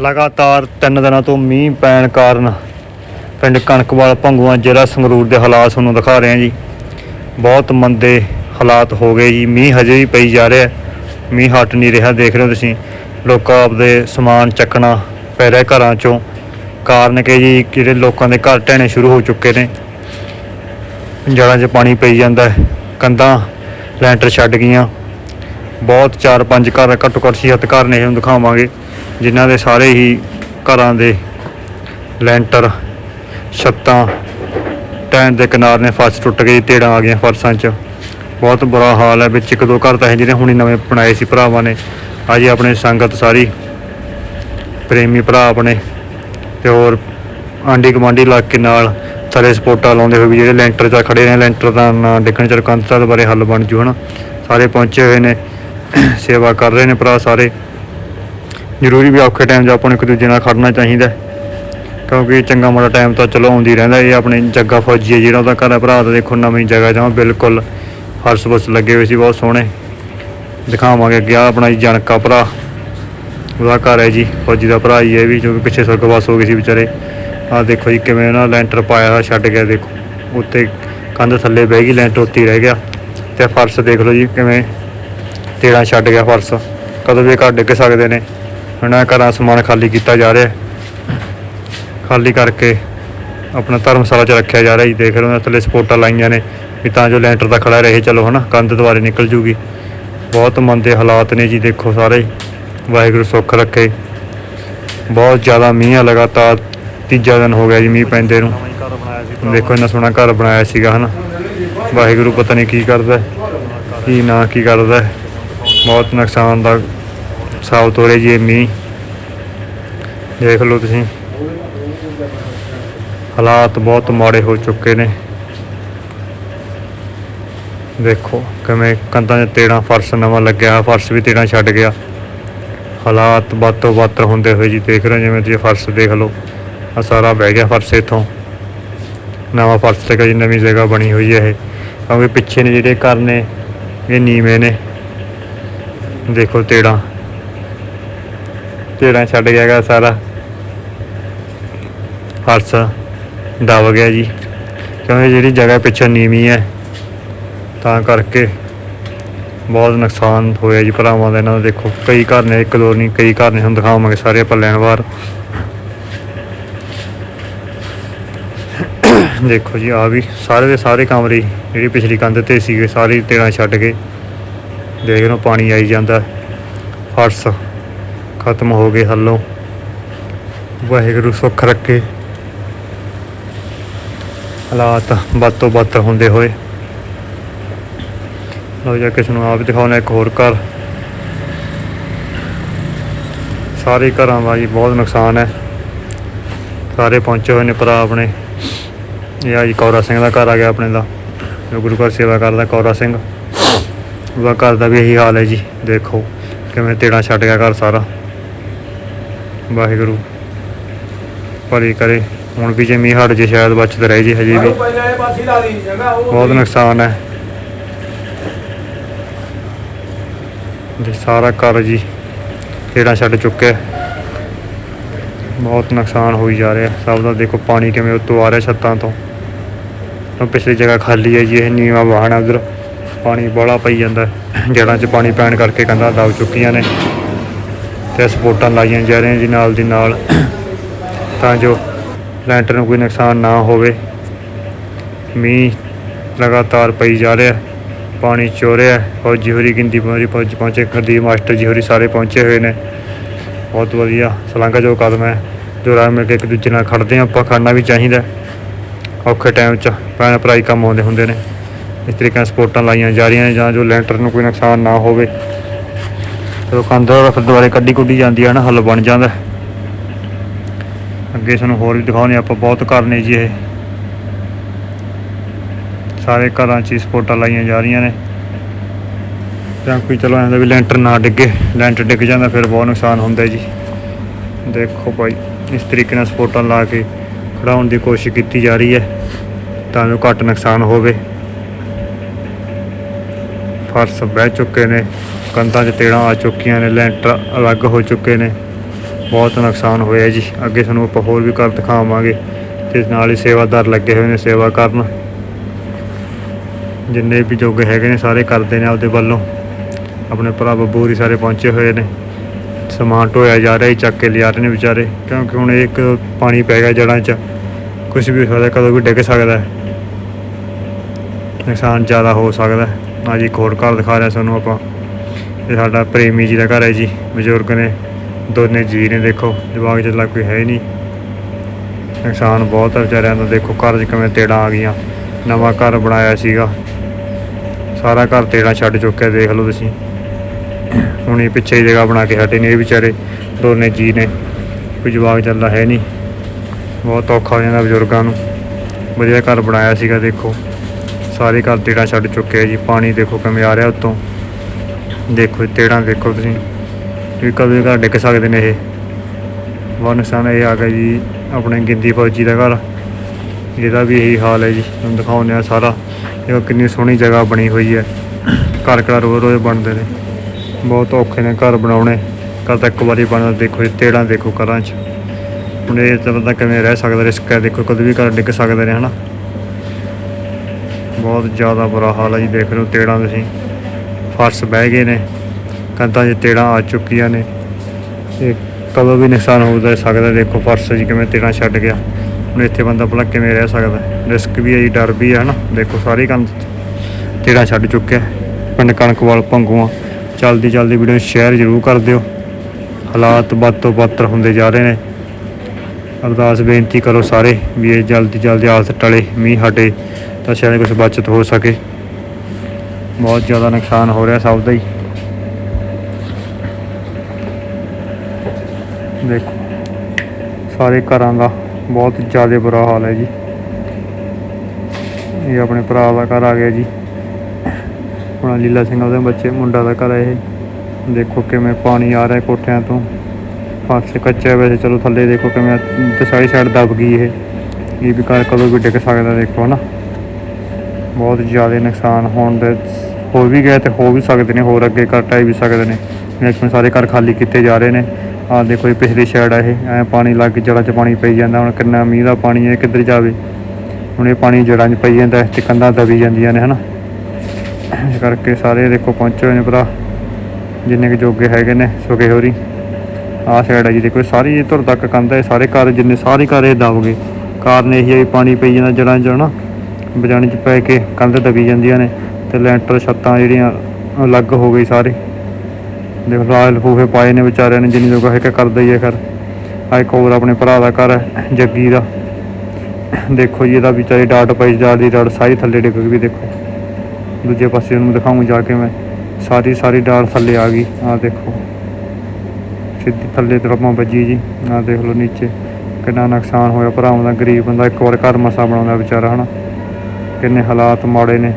ਲਗਾਤਾਰ ਤਿੰਨ ਦਿਨਾਂ ਤੋਂ ਮੀਂਹ ਪੈਣ ਕਾਰਨ ਪਿੰਡ ਕਣਕਵਾਲ ਭੰਗੂਆਂ ਜ਼ਿਲ੍ਹਾ ਸੰਗਰੂਰ ਦੇ ਹਾਲਾਤ ਤੁਹਾਨੂੰ ਦਿਖਾ ਰਹੇ ਹਾਂ ਜੀ। ਬਹੁਤ ਮੰਦੇ ਹਾਲਾਤ ਹੋ ਗਏ ਜੀ। ਮੀਂਹ ਹਜੇ ਵੀ ਪਈ ਜਾ ਰਿਹਾ ਮੀਂਹ ਹਟ ਨਹੀਂ ਰਿਹਾ, ਦੇਖ ਰਹੇ ਹੋ ਤੁਸੀਂ। ਲੋਕਾਂ ਆਪਦੇ ਸਮਾਨ ਚੱਕਣਾ ਪੈ ਰਿਹਾ ਘਰਾਂ ਚੋਂ। ਕਾਰਨ ਕਿ ਜੀ, ਜਿਹੜੇ ਲੋਕਾਂ ਦੇ ਘਰ ਢਹਿਣੇ ਸ਼ੁਰੂ ਹੋ ਚੁੱਕੇ ਨੇ। ਜੜ੍ਹਾਂ 'ਚ ਪਾਣੀ ਪਈ ਜਾਂਦਾ ਹੈ। ਕੰਧਾਂ ਲੈਂਟਰ ਛੱਡ ਗਈਆਂ। ਬਹੁਤ ਚਾਰ ਪੰਜ ਘਰ ਘੱਟੋ ਘੱਟ ਛੇ ਸੱਤ ਘਰ ਨੇ ਹੁਣ ਦਿਖਾਵਾਂਗੇ। ਜਿਨ੍ਹਾਂ ਦੇ ਸਾਰੇ ਹੀ ਘਰਾਂ ਦੇ ਲੈਂਟਰ, ਛੱਤਾਂ, ਟੈਂਟ ਦੇ ਕਿਨਾਰ ਨੇ ਫਰਸ਼ ਟੁੱਟ ਗਈ ਢੇੜਾਂ ਆ ਗਈਆਂ ਫਰਸ਼ਾਂ 'ਚ। ਬਹੁਤ ਬੁਰਾ ਹਾਲ ਹੈ ਵਿੱਚ ਇੱਕ ਦੋ ਘਰ ਤਾਂ ਹੈ ਜਿਹੜੇ ਹੁਣੇ ਨਵੇਂ ਬਣਾਏ ਸੀ ਭਰਾਵਾਂ ਨੇ। ਅੱਜ ਆਪਣੇ ਸੰਗਤ ਸਾਰੀ, ਪ੍ਰੇਮੀ ਭਰਾ ਆਪਣੇ ਤੇ ਹੋਰ ਆਂਡੀ ਕਮਾਂਡੀ ਇਲਾਕੇ ਨਾਲ ਸਾਰੇ ਸਪੋਰਟਾਂ ਲਾਉਂਦੇ ਹੋਏ ਵੀ ਜਿਹੜੇ ਲੈਂਟਰ 'ਚ ਖੜੇ ਨੇ, ਲੈਂਟਰ ਦਾ ਨਾ ਡਿੱਗਣ ਚਰ ਕੰਧ ਦਾ ਬਾਰੇ ਹੱਲ ਬਣ ਜੂ, ਹਨਾ। ਸਾਰੇ ਪਹੁੰਚੇ ਹੋਏ ਨੇ, ਸੇਵਾ ਕਰ ਰਹੇ ਨੇ ਭਰਾ ਸਾਰੇ। ਜ਼ਰੂਰੀ ਵੀ ਔਖੇ ਟਾਈਮ 'ਚ ਆਪਾਂ ਨੂੰ ਇੱਕ ਦੂਜੇ ਨਾਲ ਖੜਨਾ ਚਾਹੀਦਾ ਕਿਉਂਕਿ ਚੰਗਾ ਮਾੜਾ ਟਾਈਮ ਤਾਂ ਚਲੋ ਆਉਂਦੀ ਰਹਿੰਦਾ, ਇਹ ਆਪਣੇ ਜੱਗਾ ਫੌਜੀ ਹੈ ਜਿਹੜਾ ਉਹਦਾ ਘਰ ਹੈ, ਭਰਾ ਦਾ ਦੇਖੋ ਨਵੀਂ ਜਗ੍ਹਾ ਜਮਾ ਬਿਲਕੁਲ ਫਰਸ਼ ਬਸ ਲੱਗੇ ਹੋਏ ਸੀ, ਬਹੁਤ ਸੋਹਣੇ। ਦਿਖਾਵਾਂਗੇ ਅੱਗੇ ਆਪਣਾ ਜੀ ਜਣਕਾ ਭਰਾ, ਉਹਦਾ ਘਰ ਹੈ ਜੀ, ਫੌਜੀ ਦਾ ਭਰਾ ਹੀ ਹੈ ਵੀ, ਜੋ ਕਿ ਪਿੱਛੇ ਸੁਰਗਵਾਸ ਹੋ ਗਏ ਸੀ ਵਿਚਾਰੇ। ਆਹ ਦੇਖੋ ਜੀ ਕਿਵੇਂ ਉਹਨਾਂ ਲੈਂਟਰ ਪਾਇਆ ਹੋਇਆ, ਛੱਡ ਗਿਆ ਦੇਖੋ, ਉੱਤੇ ਕੰਧ ਥੱਲੇ ਬਹਿ ਗਈ, ਲੈਂਟਰ ਉੱਤੇ ਰਹਿ ਗਿਆ। ਤੇ ਫਰਸ਼ ਦੇਖ ਲਓ ਜੀ ਕਿਵੇਂ ਤੇੜਾ ਛੱਡ ਗਿਆ ਫਰਸ਼, ਕਦੋਂ ਵੀ ਘਰ ਡਿੱਗ ਸਕਦੇ ਨੇ। ਹੁਣ ਇਹ ਘਰਾਂ ਸਮਾਨ ਖਾਲੀ ਕੀਤਾ ਜਾ ਰਿਹਾ। ਖਾਲੀ ਕਰਕੇ ਆਪਣਾ ਧਰਮਸ਼ਾਲਾ 'ਚ ਰੱਖਿਆ ਜਾ ਰਿਹਾ ਜੀ। ਦੇਖ ਰਹੇ ਹੋ ਥੱਲੇ ਸਪੋਰਟਾਂ ਲਾਈਆਂ ਨੇ ਵੀ ਤਾਂ ਜੋ ਲੈਂਟਰ ਦਾ ਖੜਾ ਰਹੇ, ਚਲੋ ਹਨਾ, ਕੰਧ ਦੁਆਰੇ ਨਿਕਲ ਜੂਗੀ। ਬਹੁਤ ਮੰਦੇ ਹਾਲਾਤ ਨੇ ਜੀ, ਦੇਖੋ ਸਾਰੇ। ਵਾਹਿਗੁਰੂ ਸੁੱਖ ਰੱਖੇ। ਬਹੁਤ ਜ਼ਿਆਦਾ ਮੀਂਹ ਲਗਾਤਾਰ, ਤੀਜਾ ਦਿਨ ਹੋ ਗਿਆ ਜੀ ਮੀਂਹ ਪੈਂਦੇ ਨੂੰ। ਦੇਖੋ ਇੰਨਾ ਸੋਹਣਾ ਘਰ ਬਣਾਇਆ ਸੀਗਾ, ਹਨਾ। ਵਾਹਿਗੁਰੂ ਪਤਾ ਨਹੀਂ ਕੀ ਕਰਦਾ, ਕੀ ਨਾ ਕੀ ਕਰਦਾ। ਬਹੁਤ ਨੁਕਸਾਨ ਦਾ ਸਾਬ ਤੋਰੇ ਜੀ ਇਹ ਮੀਂਹ। ਦੇਖ ਲਓ ਤੁਸੀਂ। ਹਾਲਾਤ ਬਹੁਤ ਮਾੜੇ ਹੋ ਚੁੱਕੇ ਨੇ। ਦੇਖੋ ਕਿਵੇਂ ਕੰਧਾਂ 'ਚ ਤੇੜਾਂ ਫਰਸ਼ ਨਵਾਂ ਲੱਗਿਆ, ਫਰਸ਼ ਵੀ ਤੇੜਾਂ ਛੱਡ ਗਿਆ। ਹਾਲਾਤ ਬਾਤੋਂ ਬਾਤਰ ਹੁੰਦੇ ਹੋਏ ਜੀ ਦੇਖ ਰਹੇ ਜਿਵੇਂ ਤੁਸੀਂ ਫਰਸ਼ ਦੇਖ ਲਓ। ਆ ਸਾਰਾ ਬਹਿ ਗਿਆ ਫਰਸ਼ ਇੱਥੋਂ। ਨਵਾਂ ਫਰਸ਼ ਤੇ ਜੀ, ਨਵੀਂ ਜਗ੍ਹਾ ਬਣੀ ਹੋਈ ਹੈ ਇਹ। ਕਿਉਂਕਿ ਪਿੱਛੇ ਨੇ ਜਿਹੜੇ ਘਰ ਨੇ, ਇਹ ਨੀਵੇਂ ਨੇ। ਦੇਖੋ ਤੇੜਾਂ। ਤੇੜਾਂ ਛੱਡ ਗਿਆ ਗਾ ਸਾਰਾ। ਫਰਸ਼ ਦਬ ਗਿਆ ਜੀ। ਕਿਉਂਕਿ ਜਿਹੜੀ ਜਗ੍ਹਾ ਪਿੱਛੇ ਨੀਵੀਂ ਹੈ, ਤਾਂ ਕਰਕੇ ਬਹੁਤ ਨੁਕਸਾਨ ਹੋਇਆ ਜੀ ਭਰਾਵਾਂ ਦਾ ਇਹਨਾਂ ਦਾ। ਦੇਖੋ, ਕਈ ਘਰ ਨੇ, ਇੱਕ ਦੋ ਨਹੀਂ, ਕਈ ਘਰ ਨੇ, ਹੁਣ ਦਿਖਾਵਾਂਗੇ ਸਾਰੇ ਆਪਾਂ ਲੈਣ ਵਾਰ ਦੇਖੋ ਜੀ ਆ ਵੀ ਸਾਰੇ ਦੇ ਸਾਰੇ ਕਮਰੇ ਜਿਹੜੀ ਪਿਛਲੀ ਕੰਧ ਤੇ ਸੀਗੇ, ਸਾਰੇ ਤੇੜਾਂ ਛੱਡ ਕੇ। ਦੇਖ ਲਓ, ਪਾਣੀ ਆਈ ਜਾਂਦਾ। ਫਰਸ਼ ਖਤਮ ਹੋ ਗਏ ਹੱਲੋਂ। ਵਾਹਿਗੁਰੂ ਸੁੱਖ ਰੱਖੇ। ਹਾਲਾਤ ਵੱਧ ਤੋਂ ਬੱਤ ਹੁੰਦੇ ਹੋਏ। ਲਓ ਜਾ ਕਿਸ ਨੂੰ ਆਪ ਦਿਖਾਉਣਾ, ਇੱਕ ਹੋਰ ਘਰ। ਸਾਰੇ ਘਰਾਂ ਦਾ ਜੀ ਬਹੁਤ ਨੁਕਸਾਨ ਹੈ। ਸਾਰੇ ਪਹੁੰਚੇ ਹੋਏ ਨੇ ਭਰਾ ਆਪਣੇ। ਇਹ ਆ ਜੀ ਕੌਰਾ ਸਿੰਘ ਦਾ ਘਰ ਆ ਗਿਆ ਆਪਣੇ ਦਾ। ਜੋ ਗੁਰੂ ਘਰ ਸੇਵਾ ਕਰਦਾ ਕੌਰਾ ਸਿੰਘ। ਉਹਦਾ ਘਰ ਦਾ ਵੀ ਇਹੀ ਹਾਲ ਹੈ ਜੀ। ਦੇਖੋ ਕਿਵੇਂ ਤੇੜਾ ਛੱਡ ਗਿਆ ਘਰ ਸਾਰਾ। ਵਾਹਿਗੁਰੂ। ਭਲੀ ਕਰੇ। ਹੁਣ ਵੀ ਜੇ ਮੀਂਹ ਹਟ ਜੇ, ਸ਼ਾਇਦ ਬਚਤ ਰਹੇ ਜੀ ਹਜੇ ਵੀ। ਬਹੁਤ ਨੁਕਸਾਨ ਹੈ। ਜੀ ਸਾਰਾ ਘਰ ਜੀ ਤੇੜਾ ਛੱਡ ਚੁੱਕਿਆ ਬਹੁਤ ਨੁਕਸਾਨ ਹੋਈ ਜਾ ਰਿਹਾ। ਸਭ ਦਾ ਦੇਖੋ ਪਾਣੀ ਕਿਵੇਂ ਉੱਤੋਂ ਆ ਰਿਹਾ ਛੱਤਾਂ ਤੋਂ। ਉਹ ਪਿਛਲੀ ਜਗ੍ਹਾ ਖਾਲੀ ਹੈ ਜੀ, ਇਹ ਨੀਵਾ ਵਾਹਣ ਹੈ ਉਧਰ। ਪਾਣੀ ਬੜਾ ਪਈ ਜਾਂਦਾ ਹੈ। ਜੜ੍ਹਾਂ 'ਚ ਪਾਣੀ ਪੈਣ ਕਰਕੇ ਕੰਧਾਂ ਦਬ ਚੁੱਕੀਆਂ ਨੇ। ਤੇ ਸਪੋਰਟਾਂ ਲਾਈਆਂ ਜਾ ਰਹੀਆਂ ਜੀ ਨਾਲ ਦੀ ਨਾਲ। ਤਾਂ ਜੋ ਲੈਂਟਰ ਨੂੰ ਕੋਈ ਨੁਕਸਾਨ ਨਾ ਹੋਵੇ। ਮੀਂਹ ਲਗਾਤਾਰ ਪਈ ਜਾ ਰਿਹਾ, ਪਾਣੀ ਚੋ ਰਿਹਾ, ਫੌਜੀ ਹੋਰੀ ਗਿੰਦੀ ਪਹੁੰਚੀ ਪਹੁੰਚ ਪਹੁੰਚੇ ਕਰਦੀ ਮਾਸਟਰ ਜੀ ਹੋਰੀ ਸਾਰੇ ਪਹੁੰਚੇ ਹੋਏ ਨੇ। ਬਹੁਤ ਵਧੀਆ ਸਲਾਂਘਾ ਜੋ ਕਦਮ ਹੈ। ਜੋ ਰਲ ਮਿਲ ਕੇ ਇੱਕ ਦੂਜੇ ਨਾਲ ਖੜਦੇ ਹਾਂ, ਆਪਾਂ ਖੜਨਾ ਵੀ ਚਾਹੀਦਾ। ਔਖੇ ਟਾਈਮ 'ਚ ਭੈਣ ਭਰਾ ਹੀ ਕੰਮ ਆਉਂਦੇ ਹੁੰਦੇ ਨੇ। ਇਸ ਤਰੀਕੇ ਨਾਲ ਸਪੋਰਟਾਂ ਲਾਈਆਂ ਜਾ ਰਹੀਆਂ ਨੇ ਜਾਂ ਜੋ ਲੈਂਟਰ ਨੂੰ ਕੋਈ ਨੁਕਸਾਨ ਨਾ ਹੋਵੇ। ਜਦੋਂ ਕੰਧ ਫਿਰ ਦੁਬਾਰੇ ਕੱਢੀ ਕੁੱਢੀ ਜਾਂਦੀ ਹੈ ਨਾ, ਹੱਲ ਬਣ ਜਾਂਦਾ ਅੱਗੇ ਸਾਨੂੰ ਹੋਰ ਵੀ ਦਿਖਾਉਣੇ ਆਪਾਂ ਬਹੁਤ ਘਰ ਨੇ ਜੀ ਇਹ। ਸਾਰੇ ਘਰਾਂ 'ਚ ਹੀ ਸਪੋਰਟਾਂ ਲਾਈਆਂ ਜਾ ਰਹੀਆਂ ਨੇ। ਜਾਂ ਕੋਈ ਚਲੋ ਐਂ ਵੀ ਲੈਂਟਰ ਨਾ ਡਿੱਗੇ, ਲੈਂਟਰ ਡਿੱਗ ਜਾਂਦਾ ਫਿਰ ਬਹੁਤ ਨੁਕਸਾਨ ਹੁੰਦਾ ਜੀ। ਦੇਖੋ ਭਾਈ, ਇਸ ਤਰੀਕੇ ਨਾਲ ਸਪੋਰਟਾਂ ਲਾ ਕੇ ਖੜਾਉਣ ਦੀ ਕੋਸ਼ਿਸ਼ ਕੀਤੀ ਜਾ ਰਹੀ ਹੈ, ਤਾਂ ਜੋ ਘੱਟ ਨੁਕਸਾਨ ਹੋਵੇ। ਫਰਸ਼ ਬਹਿ ਚੁੱਕੇ ਨੇ। ਕੰਧਾਂ 'ਚ ਤੇੜਾਂ ਆ ਚੁੱਕੀਆਂ ਨੇ, ਲੈਂਟਰ ਅਲੱਗ ਹੋ ਚੁੱਕੇ ਨੇ। ਬਹੁਤ ਨੁਕਸਾਨ ਹੋਇਆ ਜੀ। ਅੱਗੇ ਤੁਹਾਨੂੰ ਆਪਾਂ ਹੋਰ ਵੀ ਘਰ ਦਿਖਾਵਾਂਗੇ। ਤੇ ਨਾਲ ਹੀ ਸੇਵਾਦਾਰ ਲੱਗੇ ਹੋਏ ਨੇ ਸੇਵਾ ਕਰਨ। ਜਿੰਨੇ ਵੀ ਜੋਗੇ ਹੈਗੇ ਨੇ, ਸਾਰੇ ਕਰਦੇ ਨੇ ਆਪਦੇ ਵੱਲੋਂ। ਆਪਣੇ ਭਰਾ ਬੱਬੂ ਹੋਰੀ ਸਾਰੇ ਪਹੁੰਚੇ ਹੋਏ ਨੇ। ਸਮਾਨ ਢੋਇਆ ਜਾ ਰਿਹਾ ਜੀ, ਚੱਕ ਕੇ ਲਿਆ ਰਹੇ ਨੇ ਵਿਚਾਰੇ। ਕਿਉਂਕਿ ਹੁਣ ਇਹ ਇੱਕ ਪਾਣੀ ਪੈ ਗਿਆ ਜੜ੍ਹਾਂ 'ਚ। ਕੁਝ ਵੀ ਹੋ ਸਕਦਾ, ਕਦੋਂ ਵੀ ਡਿੱਗ ਸਕਦਾ। ਨੁਕਸਾਨ ਜ਼ਿਆਦਾ ਹੋ ਸਕਦਾ। ਹੈ ਅੱਜ ਇੱਕ ਹੋਰ ਘਰ ਦਿਖਾ ਰਿਹਾ ਸਾਨੂੰ ਆਪਾਂ। ਇਹ ਸਾਡਾ ਪ੍ਰੇਮੀ ਜੀ ਦਾ ਘਰ ਹੈ ਜੀ, ਬਜ਼ੁਰਗ ਨੇ, ਦੋਨੇ ਜੀ ਨੇ ਦੇਖੋ, ਜਵਾਕ ਜੱਲਾ ਕੋਈ ਹੈ ਹੀ ਨਹੀਂ। ਨੁਕਸਾਨ ਬਹੁਤ ਹੈ ਵਿਚਾਰਿਆਂ ਦਾ, ਦੇਖੋ ਘਰ 'ਚ ਕਿਵੇਂ ਤੇੜਾਂ ਆ ਗਈਆਂ, ਨਵਾਂ ਘਰ ਬਣਾਇਆ ਸੀਗਾ। ਸਾਰਾ ਘਰ ਤੇੜਾਂ ਛੱਡ ਚੁੱਕਿਆ, ਦੇਖ ਲਓ ਤੁਸੀਂ। ਹੁਣ ਇਹ ਪਿੱਛੇ ਹੀ ਜਗ੍ਹਾ ਬਣਾ ਕੇ ਹਟੇ ਨੇ ਇਹ ਵਿਚਾਰੇ, ਦੋਨੇ ਜੀ ਨੇ। ਕੋਈ ਜਵਾਕ ਚੱਲਦਾ ਹੈ ਨਹੀਂ। ਬਹੁਤ ਔਖਾ ਹੋ ਜਾਂਦਾ ਬਜ਼ੁਰਗਾਂ ਨੂੰ। ਵਧੀਆ ਘਰ ਬਣਾਇਆ ਸੀਗਾ, ਦੇਖੋ। ਸਾਰੇ ਘਰ ਤੇੜਾਂ ਛੱਡ ਚੁੱਕੇ ਆ ਜੀ, ਪਾਣੀ ਦੇਖੋ ਕਿਵੇਂ ਆ ਰਿਹਾ ਉੱਤੋਂ। ਦੇਖੋ ਇਹ ਤੇੜਾਂ ਦੇਖੋ ਤੁਸੀਂ। ਵੀ ਕਦੋਂ ਵੀ ਘਰ ਡਿੱਗ ਸਕਦੇ ਨੇ ਇਹ? ਬਹੁਤ ਇਹ ਆ ਗਿਆ ਜੀ, ਆਪਣੇ ਗਿੰਦੀ ਫੌਜੀ ਦਾ ਘਰ। ਜਿਹਦਾ ਵੀ ਇਹੀ ਹਾਲ ਹੈ ਜੀ, ਤੁਹਾਨੂੰ ਦਿਖਾਉਂਦੇ ਆ ਸਾਰਾ। ਇਹ ਕਿੰਨੀ ਸੋਹਣੀ ਜਗ੍ਹਾ ਬਣੀ ਹੋਈ ਹੈ। ਘਰ ਘਰ ਰੋਜ਼ ਰੋਜ਼ ਬਣਦੇ ਨੇ। ਬਹੁਤ ਔਖੇ ਨੇ ਘਰ ਬਣਾਉਣੇ। ਘਰ ਤਾਂ ਇੱਕ ਵਾਰੀ ਬਣਦਾ ਦੇਖੋ ਇਹ ਤੇੜਾਂ ਦੇਖੋ ਘਰਾਂ 'ਚ। ਹੁਣ ਇਹ ਤਾਂ ਬੰਦਾ ਕਿਵੇਂ ਰਹਿ ਸਕਦਾ, ਰਿਸਕ ਹੈ, ਦੇਖੋ ਕਦੇ ਵੀ ਘਰ ਡਿੱਗ ਸਕਦੇ ਨੇ, ਹਨਾ। ਬਹੁਤ ਜ਼ਿਆਦਾ ਬੁਰਾ ਹਾਲ ਹੈ ਜੀ, ਦੇਖ ਲਓ ਤੇੜਾਂ ਤੁਸੀਂ। ਫਰਸ਼ ਬਹਿ ਗਏ ਨੇ, ਕੰਧਾਂ 'ਚ ਤੇੜਾਂ ਆ ਚੁੱਕੀਆਂ ਨੇ। ਇਹ ਕਦੋਂ ਵੀ ਨੁਕਸਾਨ ਹੋ ਸਕਦਾ, ਦੇਖੋ ਫਰਸ਼ ਜੀ ਕਿਵੇਂ ਤੇੜਾਂ ਛੱਡ ਗਿਆ। ਹੁਣ ਇੱਥੇ ਬੰਦਾ ਭਲਾ ਕਿਵੇਂ ਰਹਿ ਸਕਦਾ? ਰਿਸਕ ਵੀ ਹੈ ਜੀ, ਡਰ ਵੀ ਹੈ ਹਨਾ। ਦੇਖੋ ਸਾਰੀ ਕੰਧ ਤੇੜਾਂ ਛੱਡ ਚੁੱਕਿਆ। ਪਿੰਡ ਕਣਕਵਾਲ ਭੰਗੂਆਂ। ਚਲਦੀ ਚਲਦੀ ਵੀਡੀਓ ਨੂੰ ਸ਼ੇਅਰ ਜ਼ਰੂਰ ਕਰ ਦਿਓ। ਹਾਲਾਤ ਵੱਧ ਤੋਂ ਬੱਤਰ ਹੁੰਦੇ ਜਾ ਰਹੇ ਨੇ। ਅਰਦਾਸ ਬੇਨਤੀ ਕਰੋ ਸਾਰੇ ਵੀ ਇਹ ਜਲਦੀ ਜਲਦੀ ਹਾਲਤ ਟਲੇ, ਮੀਂਹ ਹਟੇ ਤਾਂ ਸ਼ਾਇਦ ਕੁਝ ਬਚਤ ਹੋ ਸਕੇ। ਬਹੁਤ ਜ਼ਿਆਦਾ ਨੁਕਸਾਨ ਹੋ ਰਿਹਾ ਸਭ ਦਾ ਹੀ। ਦੇਖੋ, ਸਾਰੇ ਘਰਾਂ ਦਾ ਬਹੁਤ ਜ਼ਿਆਦਾ ਬੁਰਾ ਹਾਲ ਹੈ ਜੀ। ਇਹ ਆਪਣੇ ਭਰਾ ਦਾ ਘਰ ਆ ਗਿਆ ਜੀ। ਆਪਣਾ ਲੀਲਾ ਸਿੰਘ ਉਹਦੇ ਬੱਚੇ, ਮੁੰਡਾ ਦਾ ਘਰ ਹੈ ਇਹ। ਦੇਖੋ ਕਿਵੇਂ ਪਾਣੀ ਆ ਰਿਹਾ ਕੋਠਿਆਂ ਤੋਂ। ਫਰਸ਼ ਕੱਚਾ ਵੈਸੇ ਚਲੋ ਥੱਲੇ ਦੇਖੋ ਕਿਵੇਂ ਤੇ ਸਾਰੀ ਸਾਈਡ ਦਬ ਗਈ ਇਹ। ਇਹ ਵੀ ਘਰ ਕਦੋਂ ਵੀ ਡਿੱਗ ਸਕਦਾ ਦੇਖੋ ਨਾ ਬਹੁਤ ਜ਼ਿਆਦਾ ਨੁਕਸਾਨ ਹੋਣ ਦੇ ਹੋ ਵੀ ਗਏ ਤੇ ਹੋ ਵੀ ਸਕਦੇ ਨੇ, ਹੋਰ ਅੱਗੇ ਘਰ ਟਾਈ ਵੀ ਸਕਦੇ ਨੇ। ਜਿਵੇਂ ਸਾਰੇ ਘਰ ਖਾਲੀ ਕੀਤੇ ਜਾ ਰਹੇ ਨੇ। ਆਹ ਦੇਖੋ ਇਹ ਪਿਛਲੀ ਸਾਈਡ ਆ ਇਹ, ਐ ਪਾਣੀ ਲੱਗ ਕੇ ਜੜ੍ਹਾਂ 'ਚ ਪਾਣੀ ਪਈ ਜਾਂਦਾ, ਹੁਣ ਕਿੰਨਾ ਮੀਂਹ ਦਾ ਪਾਣੀ ਹੈ ਕਿੱਧਰ ਜਾਵੇ? ਹੁਣ ਇਹ ਪਾਣੀ ਜੜ੍ਹਾਂ 'ਚ ਪਈ ਜਾਂਦਾ ਤੇ ਕੰਧਾਂ ਦਬੀ ਜਾਂਦੀਆਂ ਨੇ, ਹਨਾ? ਇਸ ਕਰਕੇ ਸਾਰੇ ਦੇਖੋ ਪਹੁੰਚੇ ਹੋਏ ਨੇ ਭਰਾ। ਜਿੰਨੇ ਕੁ ਜੋਗੇ ਹੈਗੇ ਨੇ ਸੁਗੇ ਹੋਰੀ। ਆਹ ਸਾਈਡ ਆ ਜੀ, ਦੇਖੋ ਇਹ ਸਾਰੀ ਧੁਰ ਤੱਕ ਕੰਧ ਹੈ ਸਾਰੇ ਘਰ ਜਿੰਨੇ ਸਾਰੇ ਘਰ ਇਹ ਦਬ ਗਏ ਕਾਰਨ ਇਹ ਹੈ ਵੀ ਪਾਣੀ ਪਈ ਜਾਂਦਾ ਜੜ੍ਹਾਂ 'ਚ ਨਾ ਬਜਾਣੀ 'ਚ ਪੈ ਕੇ ਕੰਧ ਦਬੀ ਜਾਂਦੀਆਂ ਨੇ। ਤੇ ਲੈਂਟਰ ਛੱਤਾਂ ਜਿਹੜੀਆਂ ਅਲੱਗ ਹੋ ਗਈ ਸਾਰੇ। ਦੇਖ, ਲਾਲ ਲਫੂਫੇ ਪਾਏ ਨੇ ਵਿਚਾਰਿਆਂ ਨੇ, ਜਿੰਨੀ ਜੋਗਾ ਹੈ ਕਿ ਕਰਦਾ ਹੀ ਹੈ, ਖਰ। ਆ ਇੱਕ ਹੋਰ ਆਪਣੇ ਭਰਾ ਦਾ ਘਰ ਹੈ, ਜੱਗੀ ਦਾ। ਦੇਖੋ ਜੀ, ਇਹਦਾ ਵਿਚਾਰੀ ਡਾਟ ਪਈ ਜਾ ਦੀ ਡਾਟ ਸਾਰੀ ਥੱਲੇ ਡਿੱਗ ਗਈ, ਦੇਖੋ। ਦੂਜੇ ਪਾਸੇ ਉਹਨੂੰ ਦਿਖਾਉਂ ਜਾ ਕੇ ਮੈਂ। ਸਾਰੀ ਸਾਰੀ ਡਾਟ ਥੱਲੇ ਆ ਗਈ ਆ ਦੇਖੋ। ਸਿੱਧੀ ਥੱਲੇ ਤਰਫਾਂ ਵੱਜੀ ਜੀ ਆ ਦੇਖ ਲਓ ਨੀਚੇ। ਕਿੰਨਾ ਨੁਕਸਾਨ ਹੋਇਆ, ਭਰਾਵਾਂ ਦਾ, ਗਰੀਬ ਬੰਦਾ ਇੱਕ ਵਾਰ ਘਰ ਮਸਾ ਬਣਾਉਂਦਾ ਵਿਚਾਰਾ, ਹਨਾ। ਕਿੰਨੇ ਹਾਲਾਤ ਮਾੜੇ ਨੇ।